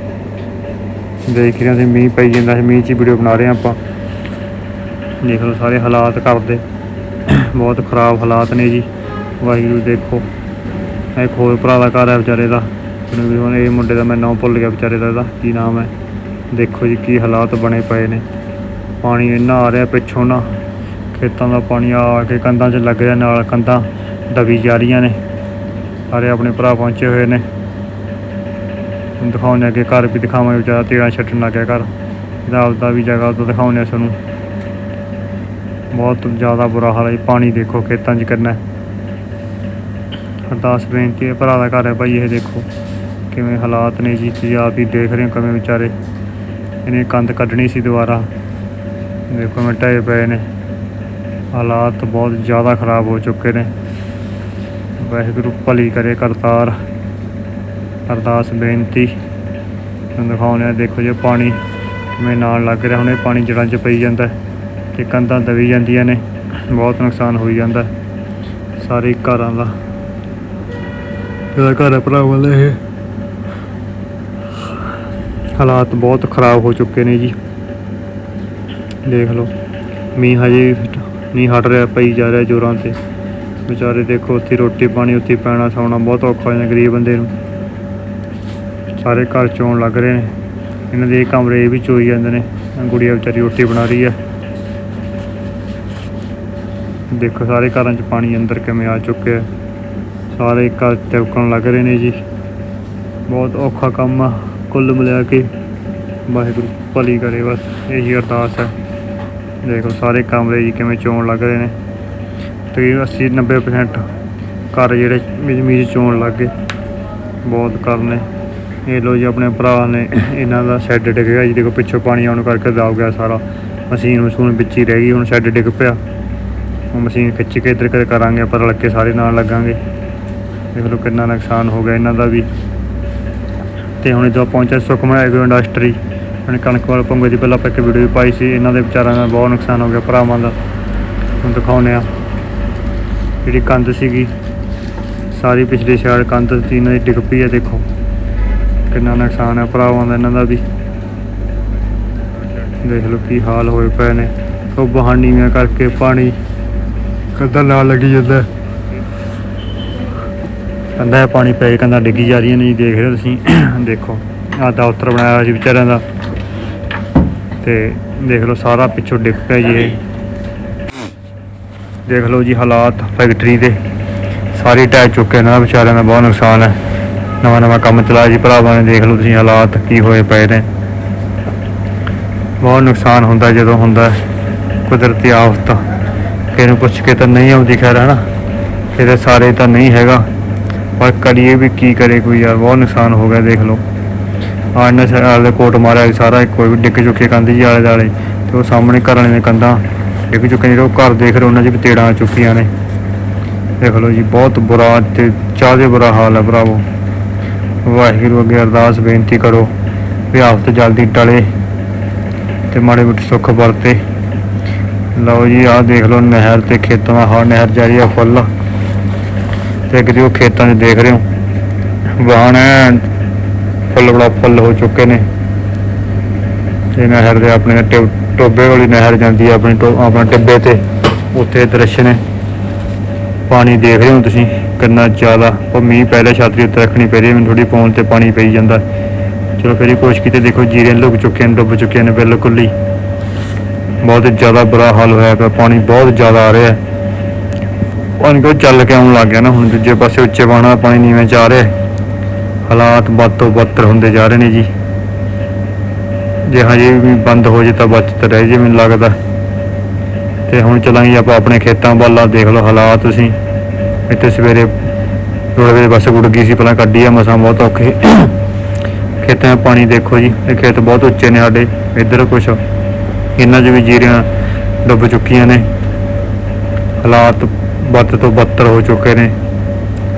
ਦੇਖ ਰਹੇ ਸੀ ਮੀਂਹ ਪਈ ਜਾਂਦਾ ਸੀ, ਮੀਂਹ 'ਚ ਵੀਡੀਓ ਬਣਾ ਰਹੇ ਹਾਂ ਆਪਾਂ। ਦੇਖ ਲਓ ਸਾਰੇ ਹਾਲਾਤ ਕਰਦੇ। ਬਹੁਤ ਖਰਾਬ ਹਾਲਾਤ ਨੇ ਜੀ। ਵਾਹਿਗੁਰੂ ਦੇਖੋ। ਇਹ ਇੱਕ ਹੋਰ ਭਰਾ ਦਾ ਘਰ ਹੈ ਵਿਚਾਰੇ ਦਾ। ਤੁਹਾਨੂੰ ਵੀ ਹੁਣ ਇਹ ਮੁੰਡੇ ਦਾ ਮੈਂ ਨਾਮ ਭੁੱਲ ਗਿਆ ਵਿਚਾਰੇ ਦਾ ਇਹਦਾ। ਕੀ ਨਾਮ ਹੈ? ਦੇਖੋ ਜੀ ਕੀ ਹਾਲਾਤ ਬਣੇ ਪਏ ਨੇ। ਪਾਣੀ ਇੰਨਾ ਆ ਰਿਹਾ ਪਿੱਛੋਂ ਨਾ। ਖੇਤਾਂ ਦਾ ਪਾਣੀ ਆ ਕੇ ਕੰਧਾਂ 'ਚ ਲੱਗ ਰਿਹਾ, ਨਾਲ ਕੰਧਾਂ ਦਬੀ ਜਾ ਰਹੀਆਂ ਨੇ। ਸਾਰੇ ਆਪਣੇ ਭਰਾ ਪਹੁੰਚੇ ਹੋਏ ਨੇ। ਹੁਣ ਦਿਖਾਉਂਦੇ ਅੱਗੇ ਘਰ ਵੀ ਦਿਖਾਵਾਂਗੇ ਵਿਚਾਰਾ ਤੇੜਾ ਛੱਡਣ ਲੱਗ ਗਿਆ ਘਰ। ਇਹਦਾ ਆਪਦਾ ਵੀ ਜਗ੍ਹਾ ਤੋਂ ਦਿਖਾਉਂਦੇ ਹਾਂ ਤੁਹਾਨੂੰ ਬਹੁਤ ਜ਼ਿਆਦਾ ਬੁਰਾ ਹਾਲ ਹੈ ਪਾਣੀ ਦੇਖੋ ਖੇਤਾਂ 'ਚ ਕਿੰਨਾ ਅਰਦਾਸ ਬੇਨਤੀ ਹੈ, ਭਰਾ ਦਾ ਘਰ ਹੈ ਭਾਈ, ਇਹ ਦੇਖੋ ਕਿਵੇਂ ਹਾਲਾਤ ਨੇ ਜੀ, ਤੁਸੀਂ ਆਪ ਹੀ ਦੇਖ ਰਹੇ ਹੋ ਕਿਵੇਂ ਵਿਚਾਰੇ। ਇਹਨੇ ਕੰਧ ਕੱਢਣੀ ਸੀ ਦੁਬਾਰਾ। ਦੇਖੋ ਮੈਂ ਢਏ ਪਏ ਨੇ। ਹਾਲਾਤ ਬਹੁਤ ਜ਼ਿਆਦਾ ਖਰਾਬ ਹੋ ਚੁੱਕੇ ਨੇ। ਵਾਹਿਗੁਰੂ ਭਲੀ ਕਰੇ ਕਰਤਾਰ। ਅਰਦਾਸ, ਬੇਨਤੀ। ਤੁਹਾਨੂੰ ਦਿਖਾਉਂਦੇ ਹਾਂ, ਦੇਖੋ ਜੇ, ਪਾਣੀ ਕਿਵੇਂ ਨਾਲ ਲੱਗ ਰਿਹਾ। ਹੁਣ ਇਹ ਪਾਣੀ ਜੜ੍ਹਾਂ 'ਚ ਪਈ ਜਾਂਦਾ ਹੈ ਤੇ ਕੰਧਾਂ ਦਬੀ ਜਾਂਦੀਆਂ ਨੇ। ਬਹੁਤ ਨੁਕਸਾਨ ਹੋਈ ਜਾਂਦਾ ਸਾਰੇ ਘਰਾਂ ਦਾ। ਇਹਦਾ ਘਰ ਹੈ ਭਰਾਵਾਂ ਦਾ ਇਹ। ਹਾਲਾਤ ਬਹੁਤ ਖਰਾਬ ਹੋ ਚੁੱਕੇ ਨੇ ਜੀ। ਦੇਖ ਲਓ, ਮੀਂਹ ਹਜੇ ਵੀ ਨਹੀਂ ਹਟ ਰਿਹਾ, ਪਈ ਜਾ ਰਿਹਾ ਜ਼ੋਰਾਂ ਤੇ। ਵਿਚਾਰੇ ਦੇਖੋ, ਉੱਥੇ ਰੋਟੀ ਪਾਣੀ, ਉੱਥੇ ਪੈਣਾ ਸੌਣਾ ਬਹੁਤ ਔਖਾ ਹੋ ਜਾਂਦਾ ਗਰੀਬ ਬੰਦੇ ਨੂੰ। ਸਾਰੇ ਘਰ ਚੋਂ ਲੱਗ ਰਹੇ ਨੇ। ਇਹਨਾਂ ਦੇ ਕਮਰੇ ਇਹ ਵੀ ਚੋਈ ਜਾਂਦੇ ਨੇ। ਗੁੜੀਆ ਵਿਚਾਰੀ ਰੋਟੀ ਬਣਾ ਰਹੀ ਹੈ ਦੇਖੋ ਸਾਰੇ ਘਰਾਂ 'ਚ ਪਾਣੀ ਅੰਦਰ ਕਿਵੇਂ ਆ ਚੁੱਕਿਆ। ਸਾਰੇ ਘਰ ਤਿਲਕਣ ਲੱਗ ਰਹੇ ਨੇ ਜੀ। ਬਹੁਤ ਔਖਾ ਕੰਮ ਆ, ਕੁੱਲ ਮਿਲਾ ਕੇ। ਵਾਹਿਗੁਰੂ ਭਲੀ ਕਰੇ ਬਸ, ਇਹੀ ਅਰਦਾਸ ਹੈ ਦੇਖੋ ਸਾਰੇ ਕਮਰੇ ਜੀ ਕਿਵੇਂ ਚੋਣ ਲੱਗ ਰਹੇ ਨੇ। ਤਕਰੀਬਨ 80 90% ਘਰ ਜਿਹੜੇ ਮੀਜ਼ ਚੋਣ ਲੱਗ ਗਏ। ਬਹੁਤ ਘਰ ਨੇ। ਇਹ ਲੋ ਜੀ ਆਪਣੇ ਭਰਾ ਨੇ ਇਹਨਾਂ ਦਾ ਸ਼ੈੱਡ ਡਿੱਗ ਗਿਆ ਜੀ। ਦੇਖੋ ਪਿੱਛੋਂ ਪਾਣੀ ਆਉਣ ਕਰਕੇ ਦਬ ਗਿਆ ਸਾਰਾ। ਮਸ਼ੀਨ ਮਸ਼ੂਨ ਵਿੱਚ ਹੀ ਰਹਿ ਗਈ, ਹੁਣ ਸ਼ੈੱਡ ਡਿੱਗ ਪਿਆ। ਹੁਣ ਮਸ਼ੀਨ ਖਿੱਚ ਕੇ ਇੱਧਰ ਕਰ ਕਰਾਂਗੇ ਪਰ ਲੱਗ ਕੇ ਸਾਰੇ ਨਾਲ ਲੱਗਾਂਗੇ। ਦੇਖ ਲਓ ਕਿੰਨਾ ਨੁਕਸਾਨ ਹੋ ਗਿਆ ਇਹਨਾਂ ਦਾ ਵੀ। ਤੇ ਹੁਣ ਜਦੋਂ ਪਹੁੰਚਿਆ ਸੁਖਮਨ ਐਗਰੋ ਇੰਡਸਟਰੀ, ਹੁਣ ਕਣਕ ਵਾਲ ਪੰਗੇ ਦੀ ਪਹਿਲਾਂ ਆਪਾਂ ਇੱਕ ਵੀਡੀਓ ਪਾਈ ਸੀ। ਇਹਨਾਂ ਦੇ ਵਿਚਾਰਾਂ ਦਾ ਬਹੁਤ ਨੁਕਸਾਨ ਹੋ ਗਿਆ ਭਰਾਵਾਂ ਦਾ। ਹੁਣ ਦਿਖਾਉਂਦੇ ਆ ਜਿਹੜੀ ਕੰਧ ਸੀਗੀ, ਸਾਰੀ ਪਿਛਲੀ ਸਾਈਡ ਕੰਧ ਸੀ, ਇਹਨਾਂ ਦੀ ਡਿੱਗ ਪਈ ਹੈ, ਦੇਖੋ। ਕਿੰਨਾ ਨੁਕਸਾਨ ਹੈ ਭਰਾਵਾਂ ਦਾ ਇਹਨਾਂ ਦਾ ਵੀ। ਦੇਖ ਲਓ ਕੀ ਹਾਲ ਹੋਏ ਪਏ ਨੇ। ਉਹ ਬਹਾਨੀਆਂ ਕਰਕੇ ਪਾਣੀ ਕਦਾਂ ਨਾਲ ਲੱਗੀ ਜਾਂਦਾ। ਹੈ। ਪਾਣੀ ਪੈ ਕੇ ਕਹਿੰਦਾ ਡਿੱਗੀ ਜਾ ਰਹੀਆਂ ਹੈ, ਨਹੀਂ ਦੇਖ ਰਹੇ ਤੁਸੀਂ। ਦੇਖੋ, ਆਹ ਦਫ਼ਤਰ ਬਣਾਇਆ ਹੋਇਆ ਸੀ ਵਿਚਾਰਿਆਂ ਦਾ। ਤੇ ਦੇਖ ਲਓ ਸਾਰਾ ਪਿੱਛੋਂ ਡਿੱਗ ਪਿਆ ਜੀ ਇਹ। ਦੇਖ ਲਓ ਜੀ ਹਾਲਾਤ ਫੈਕਟਰੀ ਦੇ। ਸਾਰੀ ਟਹਿ ਚੁੱਕੇ ਨੇ, ਵਿਚਾਰਿਆਂ ਦਾ ਬਹੁਤ ਨੁਕਸਾਨ ਹੈ। ਨਵਾਂ ਨਵਾਂ ਕੰਮ ਚਲਾਇਆ ਜੀ, ਭਰਾਵਾਂ ਨੇ ਦੇਖ ਲਓ ਤੁਸੀਂ ਹਾਲਾਤ ਕੀ ਹੋਏ ਪਏ ਨੇ। ਬਹੁਤ ਨੁਕਸਾਨ ਹੁੰਦਾ ਜਦੋਂ ਹੁੰਦਾ ਕੁਦਰਤੀ ਆਫਤ। ਕਿਸੇ ਨੂੰ ਪੁੱਛ ਕੇ ਤਾਂ ਨਹੀਂ ਆਉਂਦੀ ਖੈਰ ਹੈ ਨਾ ਕਿਤੇ ਸਾਰੇ ਤਾਂ ਨਹੀਂ ਹੈਗਾ। ਪਰ ਕਰੀਏ ਵੀ ਕੀ ਕਰੇ ਕੋਈ ਯਾਰ, ਬਹੁਤ ਨੁਕਸਾਨ ਹੋ ਗਿਆ, ਦੇਖ ਲਓ। ਆ ਇਹਨਾਂ ਕੋਟ ਮਾਰਿਆ ਸਾਰਾ ਕੋਈ ਵੀ ਡਿੱਗ ਚੁੱਕੇ ਕੰਧ ਜੀ ਆਲੇ ਦੁਆਲੇ। ਤੇ ਉਹ ਸਾਹਮਣੇ ਘਰ ਵਾਲੇ ਨੇ ਕੰਧਾਂ ਡਿੱਗ ਚੁੱਕੇ ਨੇ, ਜਿਹੜੇ ਉਹ ਘਰ ਦੇਖ ਰਹੇ, ਉਹਨਾਂ 'ਚ ਵੀ ਤੇੜਾਂ ਚੁੱਕੀਆਂ ਨੇ। ਦੇਖ ਲਓ ਜੀ, ਬਹੁਤ ਬੁਰਾ ਤੇ ਚਾਹਦੇ ਬੁਰਾ ਹਾਲ ਹੈ, ਭਰਾਵੋ। ਵਾਹਿਗੁਰੂ ਅੱਗੇ ਅਰਦਾਸ ਬੇਨਤੀ ਕਰੋ ਵੀ ਆਫਤ ਜਲਦੀ ਟਲੇ ਤੇ ਮਾੜੇ ਮੋਟੇ ਸੁੱਖ ਵਰਤੇ। ਲਓ ਜੀ, ਆਹ ਦੇਖ ਲਓ ਨਹਿਰ ਤੇ ਖੇਤਾਂ ਦਾ ਹਾਲ, ਨਹਿਰ ਜਾ ਰਹੀ ਆ ਫੁੱਲ। ਤੇ ਅੱਗੇ ਉਹ ਖੇਤਾਂ 'ਚ ਦੇਖ ਰਹੇ ਹੋ, ਵਾਹਣ ਐਨ, ਫੁੱਲ ਬੜਾ ਫੁੱਲ ਹੋ ਚੁੱਕੇ ਨੇ। ਤੇ ਨਹਿਰ ਦੇ ਆਪਣੇ ਟਿ- ਟੋਬੇ ਵਾਲੀ ਨਹਿਰ ਜਾਂਦੀ ਹੈ ਆਪਣੀ ਟੋ- ਆਪਣਾ ਟਿੱਬੇ ਤੇ, ਉੱਥੇ ਦ੍ਰਿਸ਼ ਨੇ। ਪਾਣੀ ਦੇਖ ਰਹੇ ਹੋ ਤੁਸੀਂ? ਕਿੰਨਾ ਜ਼ਿਆਦਾ, ਉਹ ਮੀਂਹ ਪਹਿਲੇ ਛਾਤਰੀ ਉੱਤੇ ਰੱਖਣੀ ਪੈ ਰਹੀ ਹੈ, ਮੈਨੂੰ ਥੋੜੀ ਪੌਣ ਤੇ ਪਾਣੀ ਪਈ ਜਾਂਦਾ। ਚਲੋ ਫਿਰ ਹੀ ਕੋਸ਼ਿਸ਼ ਕੀਤੀ, ਦੇਖੋ ਜੀਰੇ ਲੁਕ ਚੁੱਕੇ ਨੇ, ਡੁੱਬ ਚੁੱਕੇ ਨੇ ਬਿਲਕੁਲ ਹੀ। ਬਹੁਤ ਜ਼ਿਆਦਾ ਬੁਰਾ ਹਾਲ ਹੋਇਆ ਪਿਆ, ਪਾਣੀ ਬਹੁਤ ਜ਼ਿਆਦਾ ਆ ਰਿਹਾ ਹੈ। ਪਾਣੀ ਕੋ ਚੱਲ ਕੇ ਆਉਣ ਲੱਗ ਗਿਆ ਨਾ, ਹੁਣ ਦੂਜੇ ਪਾਸੇ ਉੱਚੇ ਬਾਣਾ ਪਾਣੀ ਨੀਵੇਂ ਜਾ ਰਿਹਾ ਹਾਲਾਤ ਵੱਧ ਤੋਂ ਬੱਤਰ ਹੁੰਦੇ ਜਾ ਰਹੇ ਨੇ ਜੀ। ਜੇ ਹਜੇ ਵੀ ਬੰਦ ਹੋ ਜੇ ਤਾਂ ਬਚਤ ਰਹਿ ਜੇ ਮੈਨੂੰ ਲੱਗਦਾ। ਤੇ ਹੁਣ ਚਲਾਂਗੇ ਆਪਾਂ ਆਪਣੇ ਖੇਤਾਂ ਵੱਲ ਆ ਦੇਖ ਲਓ ਹਾਲਾਤ ਤੁਸੀਂ। ਇੱਥੇ ਸਵੇਰੇ ਰੋਡਵੇ ਬੱਸ ਗੁੱਡ ਗਈ ਸੀ, ਪਹਿਲਾਂ ਕੱਢੀ ਆ, ਮਸਾਂ ਬਹੁਤ ਔਖੇ ਖੇਤਾਂ 'ਚ ਪਾਣੀ ਦੇਖੋ ਜੀ, ਇਹ ਖੇਤ ਬਹੁਤ ਉੱਚੇ ਨੇ ਸਾਡੇ, ਇੱਧਰ ਕੁਛ ਇਹਨਾਂ 'ਚ ਵੀ ਜੀਰੀਆਂ ਡੁੱਬ ਚੁੱਕੀਆਂ ਨੇ। ਹਾਲਾਤ ਬੱਤ ਤੋਂ ਬੱਤਰ ਹੋ ਚੁੱਕੇ ਨੇ।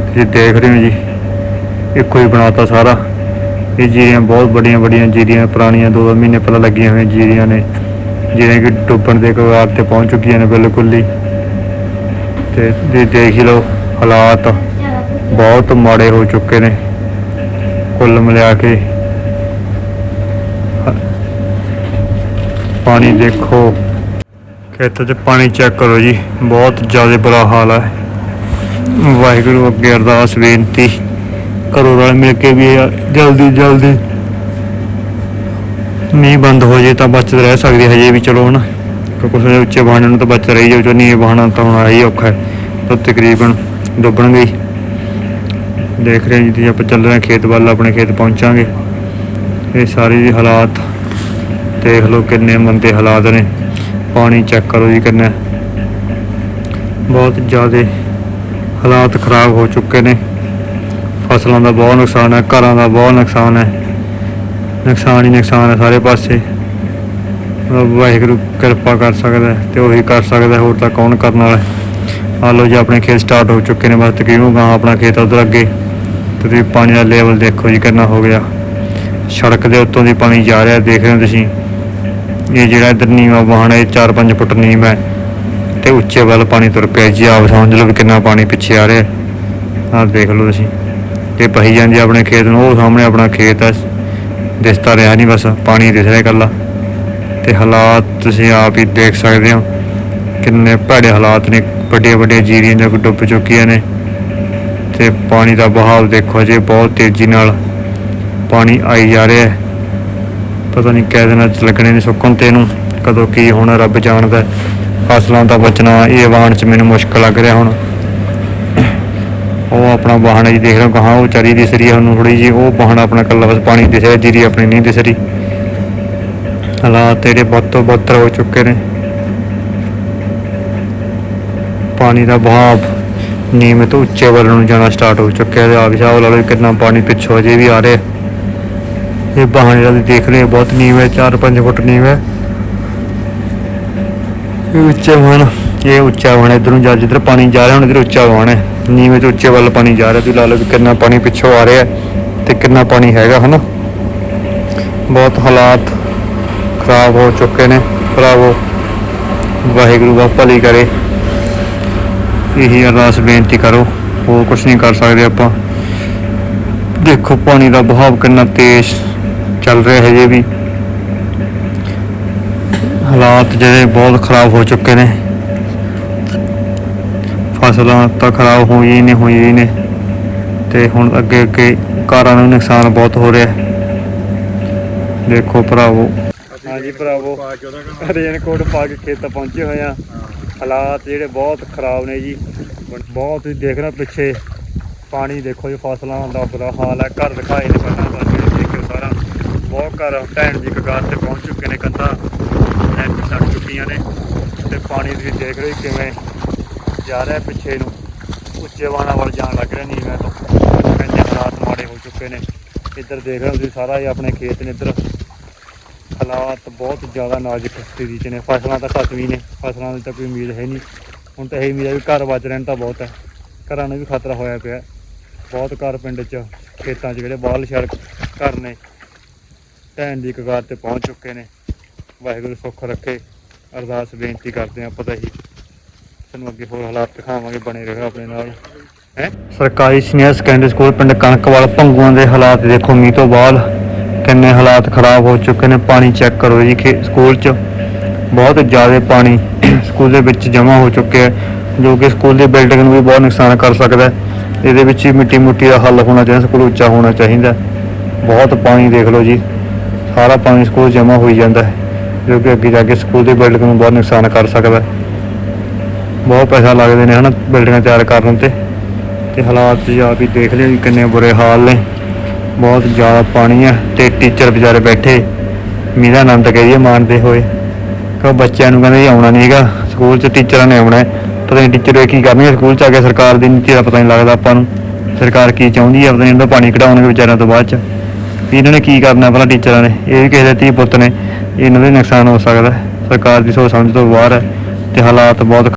ਤੁਸੀਂ ਦੇਖ ਰਹੇ ਹੋ ਜੀ, ਇੱਕੋ ਹੀ ਬਣਾਤਾ ਸਾਰਾ। ਇਹ ਜੀਰੀਆਂ ਬਹੁਤ ਵੱਡੀਆਂ ਵੱਡੀਆਂ ਜੀਰੀਆਂ, ਪੁਰਾਣੀਆਂ ਦੋ ਦੋ ਮਹੀਨੇ ਪਹਿਲਾਂ ਲੱਗੀਆਂ ਹੋਈਆਂ ਜੀਰੀਆਂ ਨੇ। ਜਿਹੜੀਆਂ ਕਿ ਡੁੱਬਣ ਦੇ ਕਗਾਰ ਤੇ ਪਹੁੰਚ ਚੁੱਕੀਆਂ ਨੇ ਬਿਲਕੁਲ ਹੀ। ਤੇ ਦੇ- ਦੇਖ ਹੀ ਲਓ। ਹਾਲਾਤ ਬਹੁਤ ਮਾੜੇ ਹੋ ਚੁੱਕੇ ਨੇ। ਕੁੱਲ ਮਿਲਾ ਕੇ ਪਾਣੀ ਦੇਖੋ। ਖੇਤਾਂ 'ਚ ਪਾਣੀ ਚੈੱਕ ਕਰੋ ਜੀ, ਬਹੁਤ ਜ਼ਿਆਦਾ ਬੁਰਾ ਹਾਲ ਹੈ ਵਾਹਿਗੁਰੂ ਅੱਗੇ ਅਰਦਾਸ ਬੇਨਤੀ ਕਰੋ, ਰਲ ਮਿਲ ਕੇ ਵੀ ਜਲਦੀ ਜਲਦੀ ਮੀਂਹ ਬੰਦ ਹੋ ਜੇ ਤਾਂ ਬਚਤ ਰਹਿ ਸਕਦੀ ਹਜੇ ਵੀ ਚਲੋ ਹਨਾ ਕਿ ਕੁਛ ਉੱਚੇ ਵਾਹਨਾਂ ਨੂੰ ਤਾਂ ਬਚਤ ਰਹੀ ਜਾਓ ਜੋ ਨੀਵੇਂ ਵਾਹਨਾਂ ਤਾਂ ਹੁਣ ਆਹੀ ਔਖਾ ਹੈ। ਤਾਂ ਤਕਰੀਬਨ ਡੁੱਬਣਗੇ ਹੀ ਦੇਖ ਰਹੇ ਹਾਂ ਜੀ ਆਪਾਂ ਚੱਲ ਰਹੇ ਹਾਂ ਖੇਤ ਵੱਲ, ਆਪਣੇ ਖੇਤ ਪਹੁੰਚਾਂਗੇ। ਇਹ ਸਾਰੇ ਜੀ ਹਾਲਾਤ ਦੇਖ ਲਓ ਕਿੰਨੇ ਮੰਦੇ ਹਾਲਾਤ ਨੇ। ਪਾਣੀ ਚੈੱਕ ਕਰੋ ਜੀ ਕਿੰਨਾ। ਬਹੁਤ ਜ਼ਿਆਦਾ ਹਾਲਾਤ ਖਰਾਬ ਹੋ ਚੁੱਕੇ ਨੇ। ਫਸਲਾਂ ਦਾ ਬਹੁਤ ਨੁਕਸਾਨ ਹੈ, ਘਰਾਂ ਦਾ ਬਹੁਤ ਨੁਕਸਾਨ ਹੈ। ਨੁਕਸਾਨ ਹੀ ਨੁਕਸਾਨ ਹੈ ਸਾਰੇ ਪਾਸੇ। ਵਾਹਿਗੁਰੂ ਕਿਰਪਾ ਕਰ ਸਕਦਾ ਹੈ ਤੇ ਉਹੀ ਕਰ ਸਕਦਾ ਹੋਰ ਤਾਂ ਕੌਣ ਕਰਨ ਵਾਲਾ ਆ ਲੋ ਜੀ, ਆਪਣੇ ਖੇਤ ਸਟਾਰਟ ਹੋ ਚੁੱਕੇ ਨੇ ਬਸ, ਤਕਰੀਬਨ ਗਾਂ ਆਪਣਾ ਖੇਤ ਉਧਰ ਅੱਗੇ। ਤੇ ਤੁਸੀਂ ਪਾਣੀ ਦਾ ਲੈਵਲ ਦੇਖੋ ਜੀ, ਕਿੰਨਾ ਹੋ ਗਿਆ। ਸੜਕ ਦੇ ਉੱਤੋਂ ਦੀ ਪਾਣੀ ਜਾ ਰਿਹਾ, ਦੇਖ ਰਹੇ ਹੋ ਤੁਸੀਂ। ਇਹ ਜਿਹੜਾ ਇਧਰ ਨੀਵਾ ਵਾਹਣ ਹੈ 4-5 ਫੁੱਟ ਨੀਮ ਹੈ। ਤੇ ਉੱਚੇ ਵੱਲ ਪਾਣੀ ਤੁਰ ਪਿਆ ਜੀ, ਆਪ ਸਮਝ ਲਓ ਵੀ ਕਿੰਨਾ ਪਾਣੀ ਪਿੱਛੇ ਆ ਰਿਹਾ ਆਹ ਦੇਖ ਲਓ ਤੁਸੀਂ। ਇਹ ਪਹੀ ਜਾਂਦੀ ਆਪਣੇ ਖੇਤ ਨੂੰ, ਉਹ ਸਾਹਮਣੇ ਆਪਣਾ ਖੇਤ ਹੈ। ਦਿਸਦਾ ਰਿਹਾ ਨਹੀਂ ਬਸ, ਪਾਣੀ ਦਿਸ ਰਿਹਾ ਇਕੱਲਾ। ਤੇ ਹਾਲਾਤ ਤੁਸੀਂ ਆਪ ਹੀ ਦੇਖ ਸਕਦੇ ਹੋ। ਕਿੰਨੇ ਭੈੜੇ ਹਾਲਾਤ ਨੇ। ਵੱਡੀਆਂ ਵੱਡੀਆਂ ਜੀਰੀਆਂ ਜੋ ਡੁੱਬ ਚੁੱਕੀਆਂ ਨੇ ਤੇ ਪਾਣੀ ਦਾ ਬਹਾਵ ਦੇਖੋ ਜੇ ਬਹੁਤ ਤੇਜ਼ੀ ਨਾਲ ਪਾਣੀ ਆਈ ਜਾ ਰਿਹਾ ਹੈ। ਪਤਾ ਨਹੀਂ ਕਿਹ ਦਿਨਾਂ ਚ ਲੱਗਣੇ ਨੇ ਸੁੱਕਣ ਤੇ ਨੂੰ ਕਦੋਂ ਕੀ ਹੋਣਾ ਰੱਬ ਜਾਣਦਾ ਹੈ। ਫਸਲਾਂ ਦਾ ਬਚਣਾ, ਇਹ ਵਾਹਣ 'ਚ ਮੈਨੂੰ ਮੁਸ਼ਕਲ ਲੱਗ ਰਿਹਾ ਹੁਣ। ਉਹ ਆਪਣਾ ਵਾਹਣ ਜੀ ਦੇਖ ਲਓ ਕਹਾਂ ਉਹ ਚਰੀ ਦਿਸ ਰਹੀ ਹੈ, ਉਹਨੂੰ ਥੋੜੀ ਜੀ ਉਹ ਵਾਹਣ ਆਪਣਾ ਕੱਲਾ ਬਸ ਪਾਣੀ ਦਿਸ ਰਿਹਾ, ਜੀਰੀ ਆਪਣੀ ਨਹੀਂ ਦਿਸ ਰਹੀ। ਹਾਲਾਤ ਤੇਰੇ ਬਹੁਤ ਤੋਂ ਬੱਤਰ ਹੋ ਚੁੱਕੇ ਨੇ। ਪਾਣੀ ਦਾ ਬਹਾਵ ਨੀਵੇਂ ਤੋਂ ਉੱਚੇ ਵੱਲ ਨੂੰ ਜਾਣਾ ਸਟਾਰਟ ਹੋ ਚੁੱਕਿਆ ਹੈ ਆ ਵੀ ਲਾ ਲਓ ਕਿੰਨਾ ਪਾਣੀ ਪਿੱਛੋਂ ਅਜੇ ਵੀ ਆ ਰਿਹਾ। ਇਹ ਬਾਹਣ ਜਿਹੜਾ ਦੇਖ ਰਹੇ ਬਹੁਤ ਬਹੁਤ ਹੈ 4-5 ਫੁੱਟ ਨੀਵੇਂ ਇਹ ਉੱਚਾ ਵਣ ਇਹ ਉੱਚਾ ਵਣ ਇਧਰੋਂ ਜਾ ਜਿੱਧਰ ਪਾਣੀ ਜਾ ਰਿਹਾ, ਹੁਣ ਇਧਰ ਉੱਚਾ ਵਣ ਹੈ। ਨੀਵੇਂ ਤੋਂ ਉੱਚੇ ਵੱਲ ਪਾਣੀ ਜਾ ਰਿਹਾ, ਤੁਸੀਂ ਲਾ ਲਓ ਵੀ ਕਿੰਨਾ ਪਾਣੀ ਪਿੱਛੋਂ ਆ ਰਿਹਾ ਹੈ ਤੇ ਕਿੰਨਾ ਪਾਣੀ ਹੈਗਾ, ਹਨਾ? ਬਹੁਤ ਹਾਲਾਤ ਖਰਾਬ ਹੋ ਚੁੱਕੇ ਨੇ। ਭਰਾਵੋ, ਵਾਹਿਗੁਰੂ ਦਾ ਭਲੀ ਕਰੇ। ਇਹੀ ਅਰਦਾਸ ਬੇਨਤੀ ਕਰੋ। ਹੋਰ ਕੁਝ ਨਹੀਂ ਕਰ ਸਕਦੇ ਆਪਾਂ। ਦੇਖੋ, ਪਾਣੀ ਦਾ ਬਹਾਵ ਕਿੰਨਾ ਤੇਜ਼ ਚੱਲ ਰਿਹਾ ਹੈ ਜੇ ਵੀ। ਹਾਲਾਤ ਜਿਹੜੇ ਬਹੁਤ ਖਰਾਬ ਹੋ ਚੁੱਕੇ ਨੇ। ਫਸਲਾਂ ਤਾਂ ਖਰਾਬ ਹੋਈਆਂ ਹੀ ਨੇ, ਹੋਈਆਂ ਹੀ ਨੇ। ਤੇ ਹੁਣ ਅੱਗੇ ਅੱਗੇ ਘਰਾਂ ਨੂੰ ਨੁਕਸਾਨ ਬਹੁਤ ਹੋ ਰਿਹਾ। ਦੇਖੋ ਭਰਾਵੋ। ਹਾਂਜੀ, ਭਰਾਵੋ। ਰੇਨਕੋਟ ਪਾ ਕੇ ਖੇਤ ਪਹੁੰਚੇ ਹੋਏ ਆ। ਹਾਲਾਤ ਜਿਹੜੇ ਬਹੁਤ ਖਰਾਬ ਨੇ ਜੀ। ਬਹੁਤ ਹੀ ਦੇਖ ਰਹੇ ਹੋ ਪਿੱਛੇ। ਪਾਣੀ ਦੇਖੋ ਜੀ, ਫਸਲਾਂ ਦਾ ਬੁਰਾ ਹਾਲ ਹੈ। ਘਰ ਦਿਖਾਏ ਨੇ ਪਹਿਲਾਂ ਤਾਂ ਜਿਹੜੇ ਦੇਖੋ ਸਾਰਾ। ਬਹੁਤ ਘਰ ਢਹਿਣ ਦੀ ਕਗਾਰ ਤੇ ਪਹੁੰਚ ਚੁੱਕੇ ਨੇ, ਕੰਧਾਂ ਨੈਟ ਸੜ ਚੁੱਕੀਆਂ ਨੇ। ਤੇ ਪਾਣੀ ਤੁਸੀਂ ਦੇਖ ਰਹੇ ਹੋ ਕਿਵੇਂ ਜਾ ਰਿਹਾ ਪਿੱਛੇ ਨੂੰ। ਉੱਚੇ ਵਾਣਾ ਵੱਲ ਜਾਣ ਲੱਗ ਰਿਹਾ ਨੀਵੇਂ ਤੋਂ। ਕਹਿੰਦੇ ਹਾਲਾਤ ਮਾੜੇ ਹੋ ਚੁੱਕੇ ਨੇ। ਇੱਧਰ ਦੇਖ ਰਹੇ ਹੋ ਤੁਸੀਂ ਸਾਰਾ ਇਹ ਆਪਣੇ ਖੇਤ ਨੇ ਇੱਧਰ। ਹਾਲਾਤ ਬਹੁਤ ਜ਼ਿਆਦਾ ਨਾਜ਼ੁਕ ਸਥਿਤੀ 'ਚ ਨੇ। ਫਸਲਾਂ ਤਾਂ ਘੱਟ ਵੀ ਨੇ। ਫਸਲਾਂ ਦੀ ਤਾਂ ਕੋਈ ਉਮੀਦ ਹੈ ਨਹੀਂ। ਹੁਣ ਤਾਂ ਇਹ ਉਮੀਦ ਹੈ ਵੀ ਘਰ ਬਚ ਰਹਿਣ ਤਾਂ ਬਹੁਤ ਹੈ। ਘਰਾਂ ਨੂੰ ਵੀ ਖਤਰਾ ਹੋਇਆ ਪਿਆ। ਬਹੁਤ ਘਰ ਪਿੰਡ 'ਚ, ਖੇਤਾਂ 'ਚ ਜਿਹੜੇ ਬਾਹਰ ਸੜਕ ਘਰ ਨੇ, ਢਹਿਣ ਦੀ ਕਗਾਰ ਤੇ ਪਹੁੰਚ ਚੁੱਕੇ ਨੇ। ਵਾਹਿਗੁਰੂ ਸੁੱਖ ਰੱਖੇ। ਅਰਦਾਸ ਬੇਨਤੀ ਕਰਦੇ ਹਾਂ ਤਾਂ ਹੀ ਤੁਹਾਨੂੰ ਅੱਗੇ ਹੋਰ ਹਾਲਾਤ ਦਿਖਾਵਾਂਗੇ ਬਣੇ ਰਹੋ ਆਪਣੇ ਨਾਲ। ਹੈ? ਸਰਕਾਰੀ ਸੀਨੀਅਰ ਸੈਕੰਡਰੀ ਸਕੂਲ ਪਿੰਡ ਕਣਕਵਾਲ, ਭੰਗੂਆਂ ਦੇ ਹਾਲਾਤ ਦੇਖੋ। ਮੀਂਹ ਤੋਂ ਬਾਅਦ ਕਿੰਨੇ ਹਾਲਾਤ ਖਰਾਬ ਹੋ ਚੁੱਕੇ ਨੇ, ਪਾਣੀ ਚੈੱਕ ਕਰੋ ਜੀ ਖੇ- ਸਕੂਲ 'ਚ। ਬਹੁਤ ਜ਼ਿਆਦਾ ਪਾਣੀ ਸਕੂਲ ਦੇ ਵਿੱਚ ਜਮ੍ਹਾਂ ਹੋ ਚੁੱਕਿਆ ਹੈ, ਜੋ ਕਿ ਸਕੂਲ ਦੀ ਬਿਲਡਿੰਗ ਨੂੰ ਵੀ ਬਹੁਤ ਨੁਕਸਾਨ ਕਰ ਸਕਦਾ ਇਹਦੇ ਵਿੱਚ ਹੀ ਮਿੱਟੀ ਮੁੱਟੀ ਦਾ ਹੱਲ ਹੋਣਾ ਚਾਹੀਦਾ ਸਕੂਲ ਉੱਚਾ ਹੋਣਾ ਚਾਹੀਦਾ ਬਹੁਤ ਪਾਣੀ ਦੇਖ ਲਓ ਜੀ, ਸਾਰਾ ਪਾਣੀ ਸਕੂਲ ਜਮ੍ਹਾਂ ਹੋਈ ਜਾਂਦਾ ਹੈ, ਜੋ ਕਿ ਅੱਗੇ ਜਾ ਕੇ ਸਕੂਲ ਦੀ ਬਿਲਡਿੰਗ ਨੂੰ ਬਹੁਤ ਨੁਕਸਾਨ ਕਰ ਸਕਦਾ ਬਹੁਤ ਪੈਸਾ ਲੱਗਦੇ ਨੇ ਹਨਾ ਬਿਲਡਿੰਗਾਂ ਤਿਆਰ ਕਰਨ ਤੇ। ਤੇ ਹਾਲਾਤ ਤੁਸੀਂ ਆਪ ਹੀ ਦੇਖ ਲਿਓ ਜੀ, ਕਿੰਨੇ ਬੁਰੇ ਹਾਲ ਨੇ। ਬਹੁਤ ਜ਼ਿਆਦਾ ਪਾਣੀ ਆ ਤੇ ਟੀਚਰ ਵਿਚਾਰੇ ਬੈਠੇ। ਮੀਂਹ ਦਾ ਆਨੰਦ ਕਰੀਏ ਮਾਣਦੇ ਹੋਏ। ਕਿ ਬੱਚਿਆਂ ਨੂੰ ਕਹਿੰਦੇ, ਆਉਣਾ ਨਹੀਂ ਹੈਗਾ, ਸਕੂਲ 'ਚ ਟੀਚਰਾਂ ਨੇ ਆਉਣਾ ਪਤਾ ਨਹੀਂ ਟੀਚਰ ਇਹ ਕੀ ਕਰਨਗੇ ਸਕੂਲ 'ਚ ਆ ਕੇ ਸਰਕਾਰ ਦੀ ਨੀਤੀ ਦਾ ਪਤਾ ਨਹੀਂ ਲੱਗਦਾ ਆਪਾਂ ਨੂੰ। ਸਰਕਾਰ ਕੀ ਚਾਹੁੰਦੀ ਹੈ ਪਤਾ ਨਹੀਂ ਇਹਨਾਂ ਦਾ ਪਾਣੀ ਕਢਾਉਣਗੇ ਵਿਚਾਰਿਆਂ ਤੋਂ ਬਾਅਦ 'ਚ। ਵੀ ਇਹਨਾਂ ਨੇ ਕੀ ਕਰਨਾ ਪਹਿਲਾਂ ਟੀਚਰਾਂ ਨੇ? ਇਹ ਵੀ ਕਿਸੇ ਦੇ ਧੀ ਪੁੱਤ ਨੇ। ਇਹਨਾਂ ਦੇ ਨੁਕਸਾਨ ਹੋ ਸਕਦਾ। ਸਰਕਾਰ ਦੀ ਸੋਚ ਸਮਝ ਤੋਂ ਬਾਹਰ ਹੈ ਤੇ ਹਾਲਾਤ ਬਹੁਤ